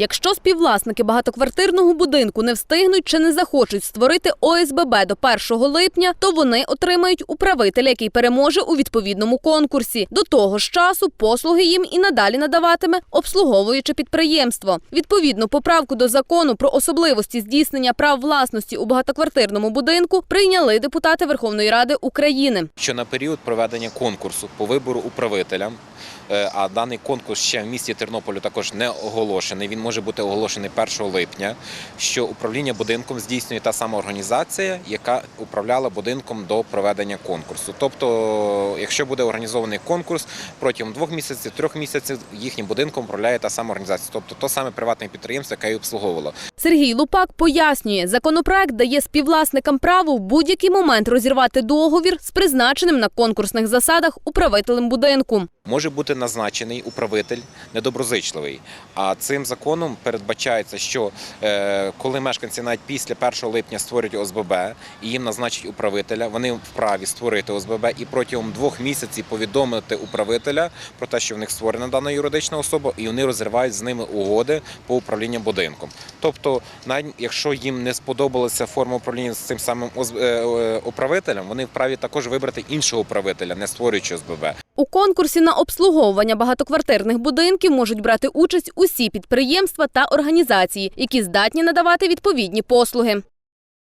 Якщо співвласники багатоквартирного будинку не встигнуть чи не захочуть створити ОСББ до 1 липня, то вони отримають управителя, який переможе у відповідному конкурсі. До того ж часу послуги їм і надалі надаватиме обслуговуюче підприємство. Відповідну поправку до закону про особливості здійснення прав власності у багатоквартирному будинку прийняли депутати Верховної Ради України. що на період проведення конкурсу по вибору управителя, е, а даний конкурс ще в місті Тернополю також не оголошений. Він може бути оголошений 1 липня. Що управління будинком здійснює та сама організація, яка управляла будинком до проведення конкурсу. Тобто, якщо буде організований конкурс протягом двох місяців, трьох місяців їхнім будинком управляє та сама організація, тобто то саме приватне підприємство, яке і обслуговувало. Сергій Лупак пояснює, законопроект дає співвласникам право в будь-який момент розірвати договір з призначеним на конкурсних засадах управителем будинку. може бути назначений управитель недоброзичливий. А цим законом передбачається, що е, коли мешканці навіть після 1 липня створюють ОСББ і їм назначать управителя, вони вправі створити ОСББ і протягом двох місяців повідомити управителя про те, що в них створена дана юридична особа, і вони розривають з ними угоди по управлінню будинком. Тобто, навіть якщо їм не сподобалася форма управління з цим самим е, е, управителем, вони вправі також вибрати іншого управителя, не створюючи ОСББ. У конкурсі на обслуговування багатоквартирних будинків можуть брати участь усі підприємства та організації, які здатні надавати відповідні послуги.